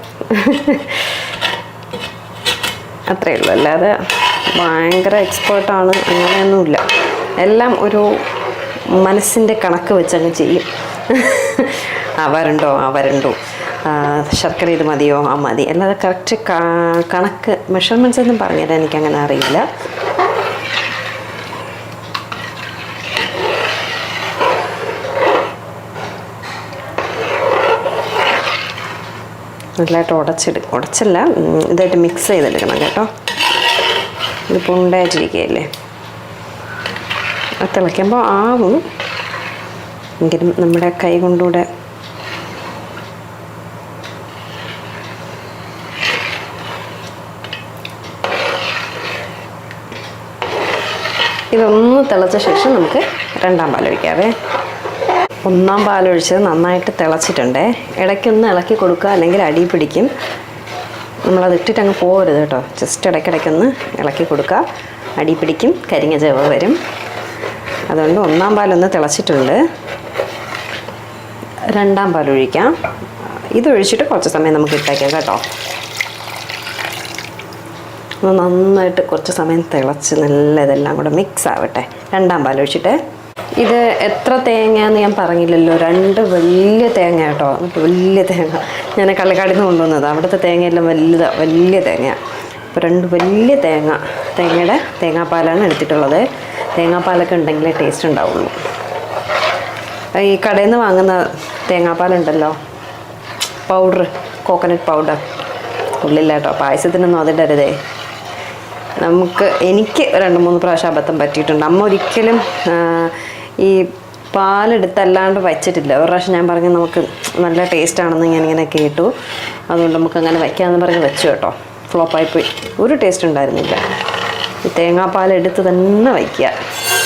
അത്രയേ ഉള്ളൂ. അല്ലാതെ ഭയങ്കര എക്സ്പേർട്ടാണ് അങ്ങനെയൊന്നുമില്ല. എല്ലാം ഒരു മനസ്സിന്റെ കണക്ക് വെച്ചങ്ങ് ചെയ്യും. അവരുണ്ടോ? വരണ്ടോ ആ വരണ്ടോ ആ, ശർക്കര ഇത് മതിയോ? ആ മതി. അല്ലാതെ കറക്റ്റ് കണക്ക് മെഷർമെന്റ്സ് ഒന്നും പറഞ്ഞുതരാൻ എനിക്കങ്ങനെ അറിയില്ല. നല്ലതായിട്ട് ഉടച്ചെടു ഉടച്ചല്ല ഇതായിട്ട് മിക്സ് ചെയ്തെടുക്കണം കേട്ടോ. ഇത് ഉണ്ടായിട്ടിരിക്കുകയല്ലേ അത് തിളയ്ക്കുമ്പോൾ ആവും. എങ്കിലും നമ്മുടെ കൈ കൊണ്ടുകൂടെ. ഇതൊന്ന് തിളച്ച ശേഷം നമുക്ക് രണ്ടാം പാലൊഴിക്കാവേ ഒന്നാം പാലൊഴിച്ചത് നന്നായിട്ട് തിളച്ചിട്ടുണ്ടേ. ഇടയ്ക്കൊന്ന് ഇളക്കി കൊടുക്കുക അല്ലെങ്കിൽ അടി പിടിക്കും. നമ്മളത് ഇട്ടിട്ട് അങ്ങ് പോകരുത് കേട്ടോ. ജസ്റ്റ് ഇടയ്ക്കിടയ്ക്കൊന്ന് ഇളക്കി കൊടുക്കുക. അടി പിടിക്കും കരിങ്ങ ചവ് വരും. അതുകൊണ്ട് ഒന്നാം പാലൊന്ന് തിളച്ചിട്ടുണ്ട്. രണ്ടാം പാൽ പാലൊഴിക്കാം ഇതൊഴിച്ചിട്ട് കുറച്ച് സമയം നമുക്ക് ഇട്ടേക്കാം കേട്ടോ. ഒന്ന് നന്നായിട്ട് കുറച്ച് സമയം തിളച്ച് നല്ല ഇതെല്ലാം കൂടെ മിക്സ് ആവട്ടെ. രണ്ടാം പാൽ ഒഴിച്ചിട്ട്. ഇത് എത്ര തേങ്ങയെന്ന് ഞാൻ പറഞ്ഞില്ലല്ലോ. രണ്ട് വലിയ തേങ്ങ കേട്ടോ. വലിയ തേങ്ങ. ഞാൻ കള്ളക്കാടിൽ നിന്ന് കൊണ്ടുവന്നത്. അവിടുത്തെ തേങ്ങയെല്ലാം വലുതാണ് വലിയ തേങ്ങ അപ്പോൾ രണ്ട് വലിയ തേങ്ങ തേങ്ങയുടെ തേങ്ങാപ്പാലാണ് എടുത്തിട്ടുള്ളത്. തേങ്ങാപ്പാലൊക്കെ ഉണ്ടെങ്കിലേ ടേസ്റ്റ് ഉണ്ടാവുള്ളൂ. ഈ കടയിൽ നിന്ന് വാങ്ങുന്ന തേങ്ങാപ്പാലുണ്ടല്ലോ പൗഡർ കോക്കനട്ട് പൗഡർ ഉള്ളില്ല കേട്ടോ പായസത്തിനൊന്നും അതിടരുതേ. നമുക്ക് എനിക്ക് രണ്ട് മൂന്ന് പ്രാവശ്യം അബദ്ധം പറ്റിയിട്ടുണ്ട്. അമ്മ ഒരിക്കലും ഈ പാലെടുത്തല്ലാണ്ട് വച്ചിട്ടില്ല. ഒരു പ്രാവശ്യം ഞാൻ പറഞ്ഞു നമുക്ക് നല്ല ടേസ്റ്റാണെന്ന് ഞാനിങ്ങനെ കേട്ടു. അതുകൊണ്ട് നമുക്ക് അങ്ങനെ വയ്ക്കാമെന്ന് പറഞ്ഞ് വെച്ചു കേട്ടോ. ഫ്ലോപ്പായിപ്പോയി. ഒരു ടേസ്റ്റ് ഉണ്ടായിരുന്നില്ല. ഈ തേങ്ങാപ്പാൽ എടുത്ത് തന്നെ വയ്ക്കുക.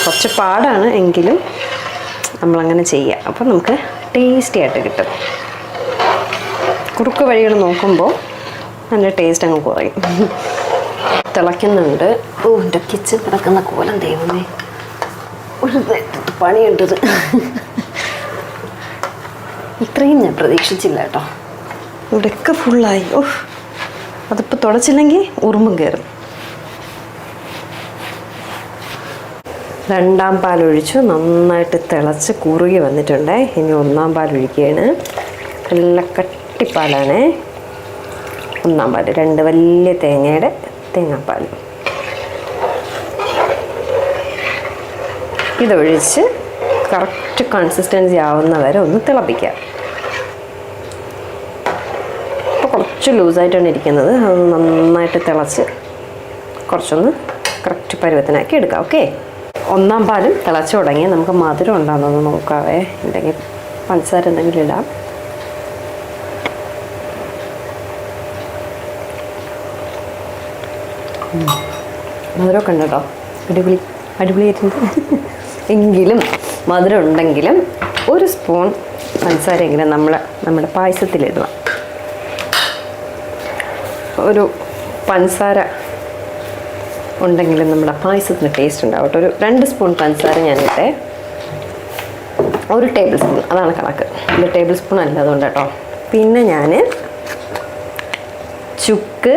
കുറച്ച് പാടാണ് എങ്കിലും നമ്മളങ്ങനെ ചെയ്യുക. അപ്പം നമുക്ക് ടേസ്റ്റി ആയിട്ട് കിട്ടും. കുറുക്ക് വഴികൾ നോക്കുമ്പോൾ നല്ല ടേസ്റ്റ് അങ്ങ് കുറയും. തിളയ്ക്കുന്നുണ്ട്. ഓ എന്റെ കിച്ചൺ കിടക്കുന്ന കോലം ദൈവമേ. ഒരു പണിയുണ്ടത് ഇത്രയും ഞാൻ പ്രതീക്ഷിച്ചില്ല കേട്ടോ. ഇവിടെയൊക്കെ ഫുള്ളായി ഓ അതിപ്പോൾ തുടച്ചില്ലെങ്കിൽ ഉറുമ്പും കയറും. രണ്ടാം പാൽ പാലൊഴിച്ചു നന്നായിട്ട് തിളച്ച് കുറുകി വന്നിട്ടുണ്ട്. ഇനി ഒന്നാം പാൽ പാലൊഴിക്കുകയാണ് നല്ല കട്ടിപ്പാലാണ്. ഒന്നാം പാൽ രണ്ട് വലിയ തേങ്ങയുടെ തേങ്ങാപ്പാൽ. ഇതൊഴിച്ച് കറക്റ്റ് കൺസിസ്റ്റൻസി ആവുന്ന വരെ ഒന്ന് തിളപ്പിക്കുക ഇപ്പോൾ കുറച്ച് ലൂസായിട്ടാണ് ഇരിക്കുന്നത്. അത് നന്നായിട്ട് തിളച്ച് കുറച്ചൊന്ന് കറക്റ്റ് പരുവത്തിനാക്കി എടുക്കാം ഓക്കെ ഒന്നാം പാലും തിളച്ച് തുടങ്ങി നമുക്ക് മധുരം ഉണ്ടാകുന്നൊന്ന് നോക്കാവേ. ഉണ്ടെങ്കിൽ പഞ്ചസാര എന്തെങ്കിലും ഇടാം. മധുരമൊക്കെ ഉണ്ട് കേട്ടോ. അടിപൊളി അടിപൊളിയായിട്ടുണ്ട് എങ്കിലും മധുരം ഉണ്ടെങ്കിലും ഒരു സ്പൂൺ പഞ്ചസാരയെങ്കിലും നമ്മൾ നമ്മുടെ പായസത്തിലിടണം. ഒരു പഞ്ചസാര ഉണ്ടെങ്കിലും നമ്മുടെ പായസത്തിന് ടേസ്റ്റ് ഉണ്ടാവട്ടെ. ഒരു രണ്ട് സ്പൂൺ പഞ്ചസാര ഞാനിട്ടെ. ഒരു ടേബിൾ സ്പൂൺ അതാണ് കണക്ക്. ഒരു ടേബിൾ സ്പൂൺ അല്ല അതുകൊണ്ട് കേട്ടോ. പിന്നെ ഞാൻ ചുക്ക്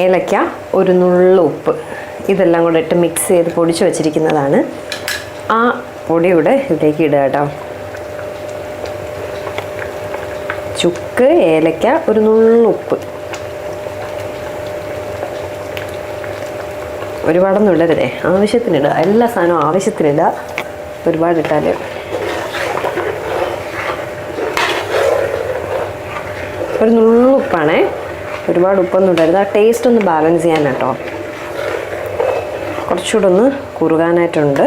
ഏലക്ക ഒരു നുള്ള ഉപ്പ്. ഇതെല്ലാം കൂടെ ഇട്ട് മിക്സ് ചെയ്ത് പൊടിച്ച് വെച്ചിരിക്കുന്നതാണ്. ആ പൊടിയുടെ ഇതിലേക്ക് ഇടുക കേട്ടോ. ചുക്ക് ഏലക്ക ഒരു നുള്ള ഉപ്പ്. ഒരുപാടൊന്നും ഇടരുതേ ആവശ്യത്തിനിടുക എല്ലാ സാധനവും ആവശ്യത്തിനില്ല. ഒരുപാട് ഇട്ടാൽ ഒരു നുള്ളുപ്പാണേ. ഒരുപാട് ഉപ്പൊന്നും ഇടരുത്. ആ ടേസ്റ്റ് ഒന്ന് ബാലൻസ് ചെയ്യാൻ കേട്ടോ കുറച്ചുകൂടെ ഒന്ന് കുറുകാനായിട്ടുണ്ട്.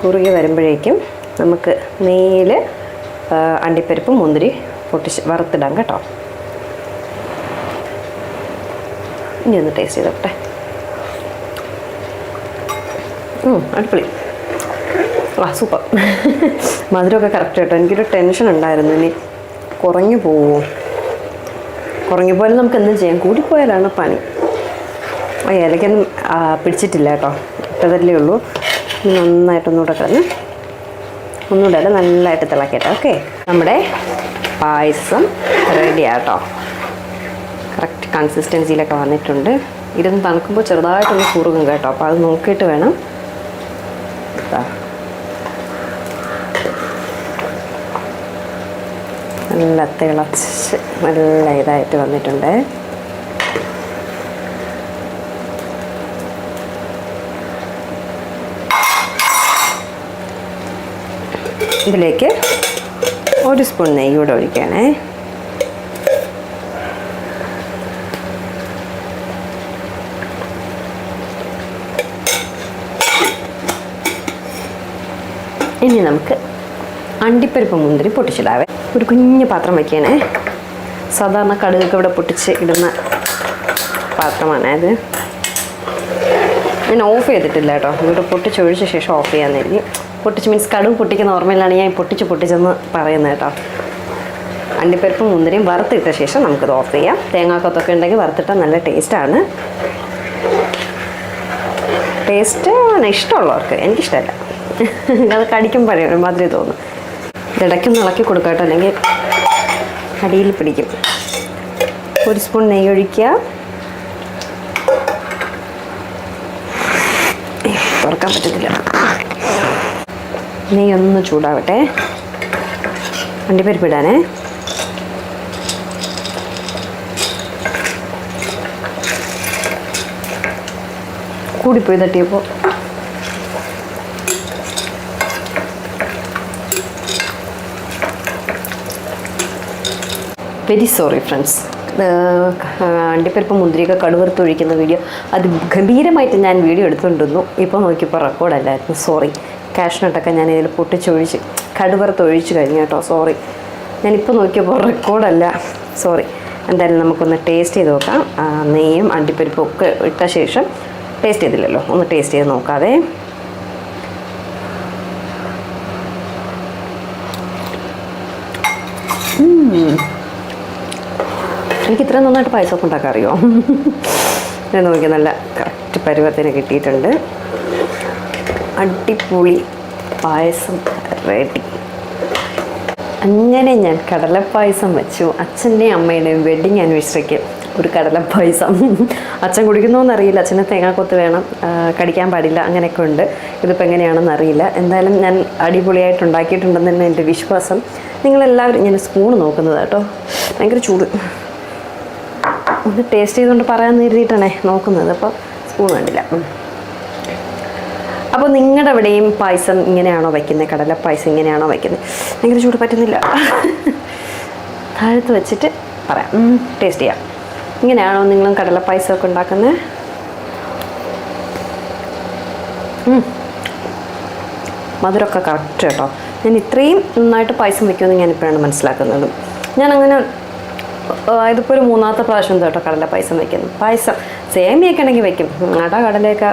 കുറുകി വരുമ്പോഴേക്കും നമുക്ക് നെയ്യിൽ അണ്ടിപ്പരിപ്പ് മുന്തിരി പൊട്ടിച്ച് വറുത്തിടാം കേട്ടോ. ഇനി ഒന്ന് ടേസ്റ്റ് ചെയ്തോട്ടെ അടിപൊളി. ആ സൂപ്പർ. മധുരമൊക്കെ കറക്റ്റ് കേട്ടോ എനിക്കൊരു ടെൻഷൻ ഉണ്ടായിരുന്നു. ഇനി കുറഞ്ഞു പോവുമോ കുറഞ്ഞു പോയാലും നമുക്ക് എന്തും ചെയ്യാം. കൂടിപ്പോയാലാണ് പണി. ആ ഏലക്കൊന്നും പിടിച്ചിട്ടില്ല കേട്ടോ. ഇട്ടതല്ലേ ഉള്ളൂ. നന്നായിട്ടൊന്നുകൂടെ കിടന്ന് ഒന്നുകൂടെ അല്ല? നല്ലതായിട്ട് തിളക്കട്ടെ. ഓക്കെ. നമ്മുടെ പായസം റെഡിയാട്ടോ കറക്റ്റ് കൺസിസ്റ്റൻസിയിലൊക്കെ വന്നിട്ടുണ്ട്. ഇരുന്ന് തണുക്കുമ്പോൾ ചെറുതായിട്ടൊന്ന് കുറുകും കേട്ടോ. അപ്പോൾ അത് നോക്കിയിട്ട് വേണം ഇതാ. നല്ല തിളച്ച് നല്ല ഇതായിട്ട് വന്നിട്ടുണ്ട്. ഇതിലേക്ക് ഒരു സ്പൂൺ നെയ്യ് കൂടെ ഒഴിക്കണേ ഇനി നമുക്ക് അണ്ടിപ്പരിപ്പ് മുന്തിരി പൊട്ടിച്ചിടാവേ. ഒരു കുഞ്ഞു പാത്രം വയ്ക്കണേ സാധാരണ കടുകൊക്കെ ഇവിടെ പൊട്ടിച്ച് ഇടുന്ന പാത്രമാണ് ഇത് ഞാൻ ഓഫ് ചെയ്തിട്ടില്ല കേട്ടോ. ഇവിടെ പൊട്ടിച്ചൊഴിച്ച ശേഷം ഓഫ് ചെയ്യാമെന്നായിരിക്കും പൊട്ടിച്ച് മീൻസ് കടുവ് പൊട്ടിക്കുന്ന ഓർമ്മയിലാണ് ഞാൻ പൊട്ടിച്ച് പൊട്ടിച്ചെന്ന് പറയുന്നത് കേട്ടോ. അണ്ടിപ്പരിപ്പും മുന്തിരിയും വറുത്തിട്ട ശേഷം നമുക്കിത് ഓഫ് ചെയ്യാം. തേങ്ങാക്കൊത്തൊക്കെ ഉണ്ടെങ്കിൽ വറുത്തിട്ടാൽ നല്ല ടേസ്റ്റാണ്. ടേസ്റ്റ് ആണ് ഇഷ്ടമുള്ളവർക്ക്. എനിക്കിഷ്ടമല്ല. അത് കടിക്കുമ്പോഴേ ഒരുമാതിരി തോന്നും. ഇടയ്ക്കൊന്ന് ഇളക്കി കൊടുക്കാട്ടോ അല്ലെങ്കിൽ അടിയിൽ പിടിക്കും. ഒരു സ്പൂൺ നെയ്യ് ഒഴിക്കുക. തുറക്കാൻ പറ്റത്തില്ല. നെയ്യ് ഒന്ന് ചൂടാവട്ടെ. അണ്ടിപ്പരിപ്പ് ഇടാനേ കൂടിപ്പോയി തട്ടിയപ്പോൾ. വെരി സോറി ഫ്രണ്ട്സ് അണ്ടിപ്പരിപ്പ് മുന്തിരിയൊക്കെ ഒഴിക്കുന്ന വീഡിയോ അത് ഗംഭീരമായിട്ട് ഞാൻ വീഡിയോ എടുത്തുകൊണ്ടിരുന്നു. ഇപ്പോൾ നോക്കിയപ്പോൾ റെക്കോർഡല്ലായിരുന്നു സോറി കാഷ്നട്ടൊക്കെ ഞാൻ ഇതിൽ പൊട്ടിച്ചൊഴിച്ച് കടുവർത്ത് ഒഴിച്ച് കഴിഞ്ഞു കേട്ടോ. സോറി ഞാനിപ്പോൾ നോക്കിയപ്പോൾ റെക്കോർഡല്ല സോറി എന്തായാലും നമുക്കൊന്ന് ടേസ്റ്റ് ചെയ്ത് നോക്കാം. നെയ്യും അണ്ടിപ്പരിപ്പും ഒക്കെ ഇട്ട ശേഷം ടേസ്റ്റ് ചെയ്തില്ലല്ലോ. ഒന്ന് ടേസ്റ്റ് ചെയ്ത് നോക്കാവേ. എനിക്ക് ഇത്ര നന്നായിട്ട് പായസമൊക്കെ ഉണ്ടാക്കാൻ അറിയോ ഞാൻ നോക്കി നല്ല കറക്റ്റ് പരുവത്തിന് കിട്ടിയിട്ടുണ്ട്. അടിപൊളി പായസം റെഡി അങ്ങനെ ഞാൻ കടലപ്പായസം വെച്ചു. അച്ഛന്റെയും അമ്മയുടെയും വെഡിങ് ആനിവേഴ്സറിക്ക് ഒരു കടലപ്പായസം. അച്ഛൻ കുടിക്കുന്നോന്നറിയില്ല അച്ഛന് തേങ്ങാക്കൊത്ത് വേണം. കടിക്കാൻ പാടില്ല. അങ്ങനെയൊക്കെ ഉണ്ട്. ഇതിപ്പോൾ എങ്ങനെയാണെന്ന് അറിയില്ല. എന്തായാലും ഞാൻ അടിപൊളിയായിട്ട് ഉണ്ടാക്കിയിട്ടുണ്ടെന്ന് തന്നെ എന്റെ വിശ്വാസം. നിങ്ങളെല്ലാവരും ഇങ്ങനെ സ്പൂൺ നോക്കുന്നത് കേട്ടോ. ഭയങ്കര ചൂട്. ഒന്ന് ടേസ്റ്റ് ചെയ്തുകൊണ്ട് പറയാമെന്ന് കരുതിയിട്ടാണേ നോക്കുന്നത്. അപ്പോൾ സ്പൂൺ വേണ്ടില്ല. അപ്പോൾ നിങ്ങളുടെ അവിടെയും പായസം ഇങ്ങനെയാണോ വയ്ക്കുന്നത് കടല പായസം ഇങ്ങനെയാണോ വയ്ക്കുന്നത് ഭയങ്കര ചൂട് പറ്റുന്നില്ല. താഴത്ത് വെച്ചിട്ട് പറയാം. ടേസ്റ്റ് ചെയ്യാം. ഇങ്ങനെയാണോ നിങ്ങളും കടല പായസമൊക്കെ ഉണ്ടാക്കുന്നത്. മധുരമൊക്കെ കറക്റ്റ് കേട്ടോ. ഞാൻ ഇത്രയും നന്നായിട്ട് പായസം വയ്ക്കുമെന്ന് ഞാൻ ഇപ്പോഴാണ് മനസ്സിലാക്കുന്നത്. ഞാനങ്ങനെ ഇതിപ്പോൾ ഒരു മൂന്നാമത്തെ പ്രാവശ്യം കേട്ടോ കടല പായസം വെക്കുന്നു പായസം സേമിയൊക്കെ ആണെങ്കിൽ വെക്കും. അട കടലയൊക്കെ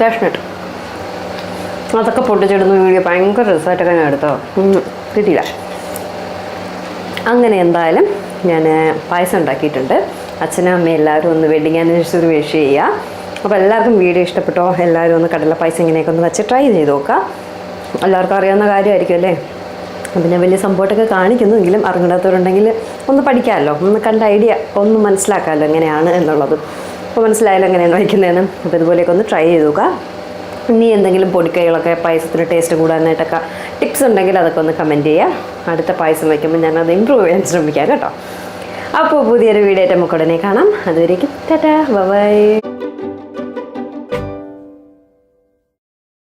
കാഷ്നട്ട് അതൊക്കെ പൊട്ടിച്ചിടുന്ന വീഡിയോ. ഭയങ്കര രസമായിട്ടൊക്കെ ഞാൻ എടുത്തോ. കിട്ടിയില്ല. അങ്ങനെ എന്തായാലും ഞാൻ പായസം ഉണ്ടാക്കിയിട്ടുണ്ട്. അച്ഛനും അമ്മയും എല്ലാവരും ഒന്ന് വെഡിങ് ആനിവേഴ്സറി വിഷ് ചെയ്യുക അപ്പോൾ എല്ലാവർക്കും വീഡിയോ ഇഷ്ടപ്പെട്ടോ? എല്ലാവരും ഒന്ന് കടല പായസം ഇങ്ങനെയൊക്കെ ഒന്ന് വെച്ച് ട്രൈ ചെയ്ത് നോക്കുക എല്ലാവർക്കും അറിയാവുന്ന കാര്യമായിരിക്കും അല്ലേ? ഞാൻ വലിയ സംഭവമായിട്ടൊക്കെ കാണിക്കുന്നു. എങ്കിലും അറിഞ്ഞിടാത്തവരുണ്ടെങ്കിൽ ഒന്ന് പഠിക്കാമല്ലോ. ഒന്ന് കണ്ട ഐഡിയ ഒന്ന് മനസ്സിലാക്കാമല്ലോ എങ്ങനെയാണ് എന്നുള്ളത്. അപ്പോൾ മനസ്സിലായാലും എങ്ങനെയാണ് വയ്ക്കുന്നതെന്ന്. അപ്പോൾ ഇതുപോലെയൊക്കെ ഒന്ന് ട്രൈ ചെയ്ത് ഇനി എന്തെങ്കിലും പൊടിക്കൈകളൊക്കെ പായസത്തിന് ടേസ്റ്റ് കൂടാനായിട്ടൊക്കെ ടിപ്സ് ഉണ്ടെങ്കിൽ അതൊക്കെ ഒന്ന് കമന്റ് ചെയ്യുക. അടുത്ത പായസം വയ്ക്കുമ്പോൾ ഞാൻ അത് ഇമ്പ്രൂവ് ചെയ്യാൻ ശ്രമിക്കാം കേട്ടോ. അപ്പോൾ പുതിയൊരു വീഡിയോ ആയിട്ട് നമുക്ക് ഉടനെ കാണാം. അതുവരേക്കും ടാറ്റാ ബൈ.